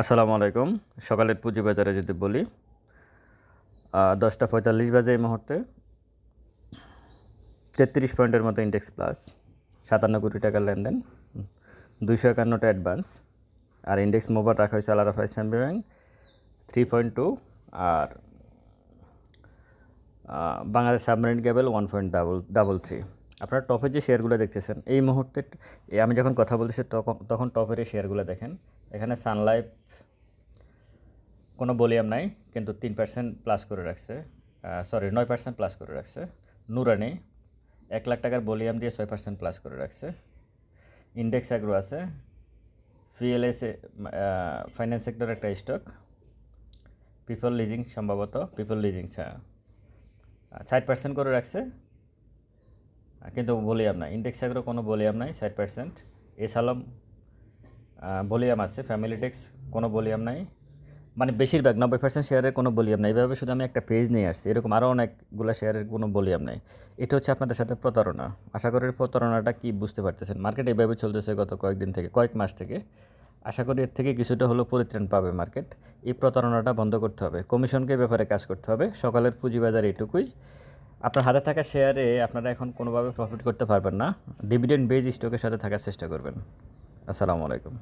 আসসালামু আলাইকুম। সকালের পুঁজিবাজারে যদি বলি দশটা পঁয়তাল্লিশ বাজে এই মুহূর্তে। তেত্রিশ পয়েন্টের মতো ইন্ডেক্স প্লাস সাতান্ন কোটি টাকার লেনদেন, দুইশো একান্নটা অ্যাডভান্স আর ইন্ডেক্স মোবাইল রাখা হয়েছে Alarafah Islami bank three point two আর Bangladesh submarine cable one point double double three আপনারা টপের যে শেয়ারগুলো দেখতেছেন, এই মুহূর্তে আমি যখন কথা বলতেছি তখন তখন টপের এই শেয়ারগুলো দেখেন। এখানে সানলাইফ কোনো ভলিউম নাই, কিন্তু তিন পার্সেন্ট প্লাস করে রাখছে। সরি নয় পার্সেন্ট প্লাস করে রাখছে। নুরানি এক লাখ টাকার ভলিউম দিয়ে ছয় পার্সেন্ট প্লাস করে রাখছে। ইন্ডেক্স অ্যাগ্রো আছে। ফিএলএস ফাইন্যান্স সেক্টর একটা স্টক পিপল লিজিং সম্ভবত পিপল লিজিং ষাট পার্সেন্ট করে রাখছে। কিন্তু ভলিউম নাই। ইন্ডেক্স অ্যাগ্রো কোনো ভলিউম নাই, ষাট পার্সেন্ট এস আলম ভলিউম আছে। ফ্যামিলি টেক্স কোনো ভলিউম নাই। মানে বেশিরভাগ নব্বই পার্সেন্ট শেয়ারের কোনো ভলিউম নাই। এভাবে শুধু আমি একটা পেজ নিয়ে আসছি, এরকম আরও অনেকগুলো শেয়ারের কোনো ভলিউম নাই। এটা হচ্ছে আপনাদের সাথে প্রতারণা। আশা করি প্রতারণাটা কি বুঝতে পারতেছেন? মার্কেট এভাবে চলতেছে গত কয়েকদিন থেকে, কয়েক মাস থেকে। আশা করি এর থেকে কিছুটা হলেও পরিত্রাণ পাবে মার্কেট এই প্রতারণাটা বন্ধ করতে হবে। কমিশনকে ব্যাপারে কাজ করতে হবে। সকালের পুঁজিবাজার এটুকুই আপনার হাতে থাকা শেয়ারে আপনারা এখন কোনোভাবে প্রফিট করতে পারবেন না। ডিভিডেন্ড বেজ স্টকের সাথে থাকার চেষ্টা করবেন। আসসালামু আলাইকুম।